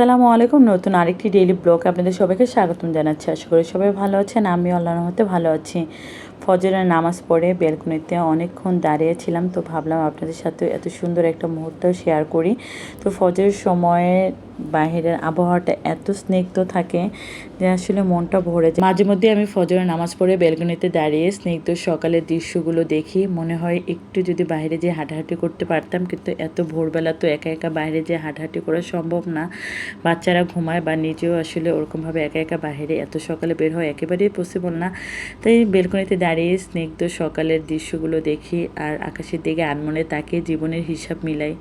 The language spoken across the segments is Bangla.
আসসালামু আলাইকুম, নতুন আরেকটি ডেইলি ব্লগ আপনাদের সবাইকে স্বাগতম জানাচ্ছি। আশা করি সবাই ভালো আছেন আমি আল্লাহ রহমতে ভালো আছি। ফজরের নামাজ পড়ে বেলকনিতে অনেকক্ষণ দাঁড়িয়েছিলাম তো ভাবলাম আপনাদের সাথে এত সুন্দর একটা মুহূর্ত শেয়ার করি। তো ফজরের সময়ে বাহিরের আবহাওয়াটা এত স্নিগ্ধ থাকে যে আসলে মনটা ভরে যায়। মাঝে মধ্যে আমি ফজরের নামাজ পড়ে বেলকনিতে দাঁড়িয়ে স্নিগ্ধ সকালের দৃশ্যগুলো দেখি। মনে হয় একটু যদি বাইরে যেয়ে হাঁটাহাঁটি করতে পারতাম, কিন্তু এত ভোরবেলা তো একা একা বাইরে যেয়ে হাঁটাহাঁটি করা সম্ভব না। বাচ্চারা ঘুমায় বা নিজেও আসলে ওরকমভাবে একা একা বাইরে এত সকালে বের হয় একেবারেই পসিবল না। তাই বেলকনিতে দাঁড়িয়ে স্নিগ্ধ সকালের দৃশ্যগুলো দেখি আর আকাশের দিকে আনমনে তাকে জীবনের হিসাব মিলাই।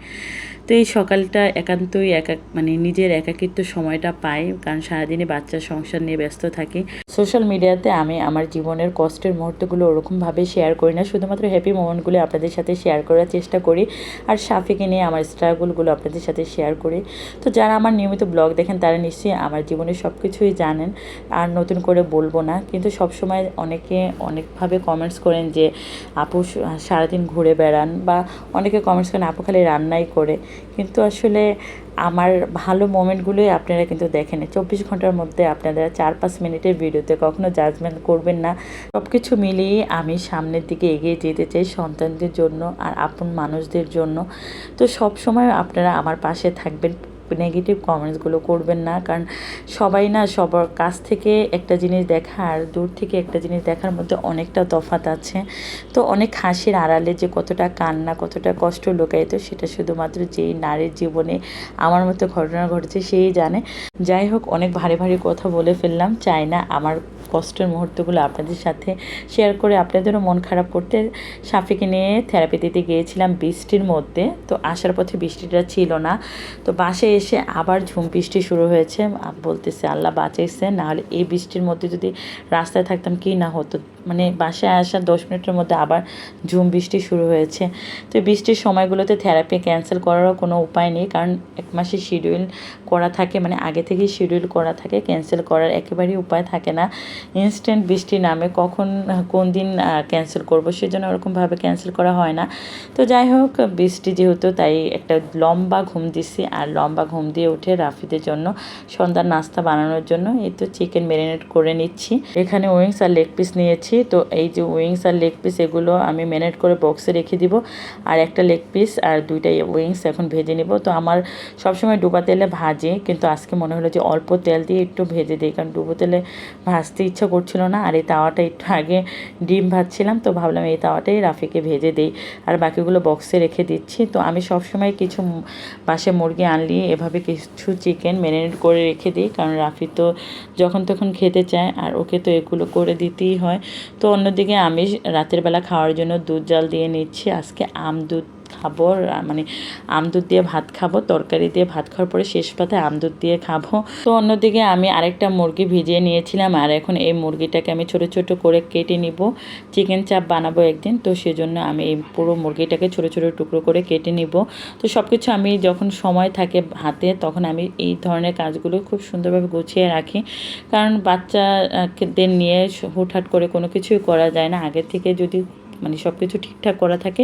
তো এই সকালটা একান্তই একা মানে নিজের একাকিত্ব সময়টা পাই, কারণ সারাদিনে বাচ্চার সংসার নিয়ে ব্যস্ত থাকি। সোশ্যাল মিডিয়াতে আমি আমার জীবনের কষ্টের মুহূর্তগুলো ওরকমভাবে শেয়ার করি না, শুধুমাত্র হ্যাপি মোমেন্টগুলো আপনাদের সাথে শেয়ার করার চেষ্টা করি আর সাফিকে নিয়ে আমার স্ট্রাগলগুলো আপনাদের সাথে শেয়ার করি। তো যারা আমার নিয়মিত ব্লগ দেখেন, তারা নিশ্চয়ই আমার জীবনের সব কিছুই জানেন, আর নতুন করে বলব না। কিন্তু সবসময় অনেকে অনেকভাবে কমেন্টস করেন যে, আপু সারাদিন ঘুরে বেড়ান বা অনেকে কমেন্টস করেন, আপু খালি রান্নাই করে। কিন্তু আসলে আমার ভালো মোমেন্টগুলোই আপনারা কিন্তু দেখেন। চব্বিশ ঘণ্টার মধ্যে আপনারা চার পাঁচ মিনিটের ভিডিওতে কখনো জাজমেন্ট করবেন না। সব কিছু মিলিয়ে আমি সামনের দিকে এগিয়ে যেতে চাই সন্তানদের জন্য আর আপন মানুষদের জন্য। তো সব সময় আপনারা আমার পাশে থাকবেন। নেগেটিভ কমেন্টসগুলো করবেন না। কারণ সবাই না সবার কাছ থেকে একটা জিনিস দেখা আর দূর থেকে একটা জিনিস দেখার মধ্যে অনেকটা তফাত আছে। তো অনেক হাসির আড়ালে যে কতটা কান্না, কতটা কষ্ট লোকায়িত সেটা শুধুমাত্র যেই নারীর জীবনে আমার মতো ঘটনা ঘটেছে সেই জানে। যাই হোক, অনেক ভারী ভারী কথা বলে ফেললাম। চাই না আমার কষ্টের মুহূর্তগুলো আপনাদের সাথে শেয়ার করে আপনাদেরও মন খারাপ করতে সাফিকে নিয়ে থেরাপি দিতে গিয়েছিলাম বৃষ্টির মধ্যে। তো আসার পথে বৃষ্টিটা ছিল না। তো বাসে এসে আবার ঝুম বৃষ্টি শুরু হয়েছে। বলতেছে, আল্লাহ বাঁচাইছে। নাহলে এই বৃষ্টির মধ্যে যদি রাস্তায় থাকতাম কি না হতো? মানে বাসায় আসার দশ মিনিটের মধ্যে আবার ঝুম বৃষ্টি শুরু হয়েছে। তো বৃষ্টির সময়গুলোতে থেরাপি ক্যান্সেল করারও কোনো উপায় নেই, কারণ এক মাসে শিডিউল করা থাকে মানে আগে থেকেই শিডিউল করা থাকে ক্যান্সেল করার একেবারেই উপায় থাকে না। ইনস্ট্যান্ট বৃষ্টি নামে কখন, কোন দিন ক্যান্সেল করব, সেজন্য ওরকমভাবে ক্যান্সেল করা হয় না। তো যাই হোক, বৃষ্টি যেহেতু, তাই একটা লম্বা ঘুম দিছি আর লম্বা ঘুম দিয়ে উঠে রাফিদের জন্য সন্ধ্যার নাস্তা বানানোর জন্য এই তো চিকেন ম্যারিনেট করে নিচ্ছি। এখানে উইংস আর লেগ পিস নিয়েছি। তো এই যে উইংস আর লেগ পিস এগুলো আমি ম্যানেট করে বক্সে রেখে দিব। আর একটা লেগ পিস আর দুইটা উইংস এখন ভেজে নেব। তো আমার সবসময় ডুবা তেলে ভাজে, কিন্তু আজকে মনে হলো যে অল্প তেল দিয়ে একটু ভেজে দিই, কারণ ডুবো তেলে ভাজতে ইচ্ছা করছিল না। আর এই তাওয়াটা একটু আগে ডিম ভাজছিলাম, তো ভাবলাম এই তাওয়াটাই রাফিকে ভেজে দিই। আর বাকিগুলো বক্সে রেখে দিচ্ছি। তো আমি সবসময় কিছু বাসে মুরগি আনলি, এভাবে কিছু চিকেন ম্যারিনেট করে রেখে দিই, কারণ রাফি তো যখন তখন খেতে চায়। আর ওকে তো এগুলো করে দিতেই হয়। তো অন্যদিকে আমি রাতের বেলা খাওয়ার জন্য দুধ জাল দিয়ে নিচ্ছি। আজকে আম দুধ খাব মানে আম দুধ দিয়ে ভাত খাব, তরকারি দিয়ে ভাত খাওয়ার পরে শেষ পাতে আম দুধ দিয়ে খাব। তো অন্যদিকে আমি আরেকটা মুরগি ভিজিয়ে নিয়েছিলাম, আর এখন এই মুরগিটাকে আমি ছোট ছোট করে কেটে নিব। চিকেন চাপ বানাবো একদিন, তো সেজন্য আমি এই পুরো মুরগিটাকে ছোট ছোট টুকরো করে কেটে নিব। তো সব কিছু আমি যখন সময় থাকে হাতে, তখন আমি এই ধরনের কাজগুলো খুব সুন্দরভাবে গুছিয়ে রাখি। কারণ বাচ্চাদের নিয়ে হুটহাট করে কোনো কিছুই করা যায় না। আগের থেকে যদি মানে সব কিছু ঠিকঠাক করা থাকে,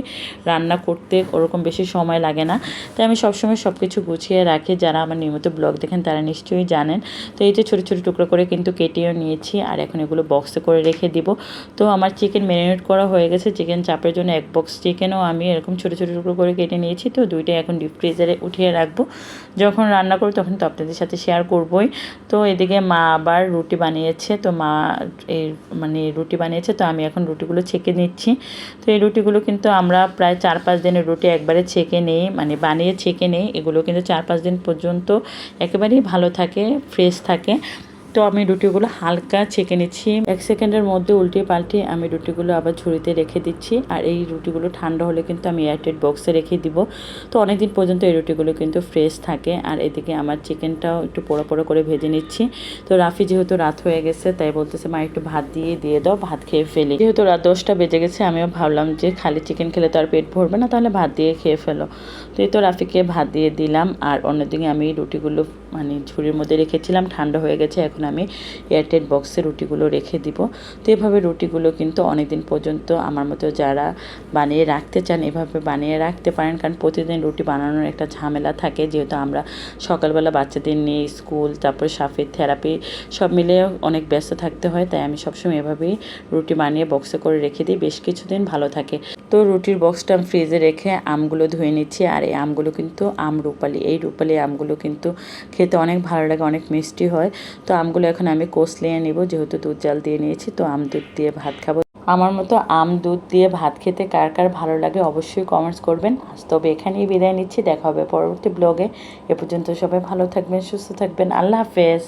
রান্না করতে ওরকম বেশি সময় লাগে না। তাই আমি সবসময় সব কিছু গুছিয়ে রাখি, যারা আমার নিয়মিত ব্লগ দেখেন তারা নিশ্চয়ই জানেন। তো এই যে ছোটো ছোটো টুকরো করে কিন্তু কেটেও নিয়েছি আর এখন এগুলো বক্সে করে রেখে দিব। তো আমার চিকেন ম্যারিনেট করা হয়ে গেছে চিকেন চাপের জন্য এক বক্স চিকেনও আমি এরকম ছোটো ছোটো টুকরো করে কেটে নিয়েছি। তো দুইটাই এখন ডিপ ফ্রিজারে উঠিয়ে রাখব। যখন রান্না করব তখন তো আপনাদের সাথে শেয়ার করবই। তো এদিকে মা আবার রুটি বানিয়েছে, তো মা এই মানে রুটি বানিয়েছে, তো আমি এখন রুটিগুলো ছেঁকে নিচ্ছি। তো এই রুটিগুলো কিন্তু আমরা প্রায় চার পাঁচ দিনের রুটি একবারে ছেঁকে নেই মানে বানিয়ে ছেঁকে নেই। এগুলো কিন্তু চার পাঁচ দিন পর্যন্ত একেবারেই ভালো থাকে ফ্রেশ থাকে। তো আমি রুটিগুলো হালকা ছেঁকে নিচ্ছি। এক সেকেন্ডের মধ্যে উল্টে পাল্টে আমি রুটিগুলো আবার ঝুড়িতে রেখে দিচ্ছি। আর এই রুটিগুলো ঠান্ডা হলে কিন্তু আমি এয়ারটেড বক্সে রেখে দিব। তো অনেকদিন পর্যন্ত এই রুটিগুলো কিন্তু ফ্রেশ থাকে। আর এদিকে আমার চিকেনটাও একটু পোড়ো পোড়ো করে ভেজে নিচ্ছি। তো রাফি যেহেতু রাত হয়ে গেছে, তাই বলতেছে, মা, একটু ভাত দিয়ে দিয়ে দাও, ভাত খেয়ে ফেলি। যেহেতু রাত দশটা বেজে গেছে, আমিও ভাবলাম যে খালি চিকেন খেলে তো আর পেট ভরবে না, তাহলে ভাত দিয়ে খেয়ে ফেলো। তো এই তো রাফিকে ভাত দিয়ে দিলাম। আর অন্যদিকে আমি রুটিগুলো মানে ঝুড়ির মধ্যে রেখেছিলাম, ঠান্ডা হয়ে গেছে, এখন আমি এয়ারটেল বক্সে রুটিগুলো রেখে দিব। তো এভাবে রুটিগুলো কিন্তু অনেক দিন পর্যন্ত আমার মতো যারা বানিয়ে রাখতে চান, এভাবে বানিয়ে রাখতে পারেন। কারণ প্রতিদিন রুটি বানানোর একটা ঝামেলা থাকে। যেহেতু আমরা সকালবেলা বাচ্চাদের নিয়ে স্কুল, তারপর সাফের, থেরাপি সব মিলে অনেক ব্যস্ত থাকতে হয়। তাই আমি সবসময় এভাবেই রুটি বানিয়ে বক্সে করে রেখে দিই। বেশ কিছুদিন ভালো থাকে। তো রুটির বক্সটা আমি ফ্রিজে রেখে আমগুলো ধুয়ে নিচ্ছি। আর এই আমগুলো কিন্তু আম রূপালি, এই রূপালি আমগুলো কিন্তু খেতে অনেক ভালো লাগে, অনেক মিষ্টি হয়। তো আমগুলো এখন আমি কষলিয়ে নিব, যেহেতু দুধ জাল দিয়ে নিয়েছি, তো আম দুধ দিয়ে ভাত খাব। আমার মতো আম দুধ দিয়ে ভাত খেতে কার কার ভালো লাগে অবশ্যই কমেন্টস করবেন। আজ তবে এখানেই বিদায় নিচ্ছি, দেখা হবে পরবর্তী ব্লগে এ পর্যন্ত সবাই ভালো থাকবেন, সুস্থ থাকবেন। আল্লাহ হাফেজ।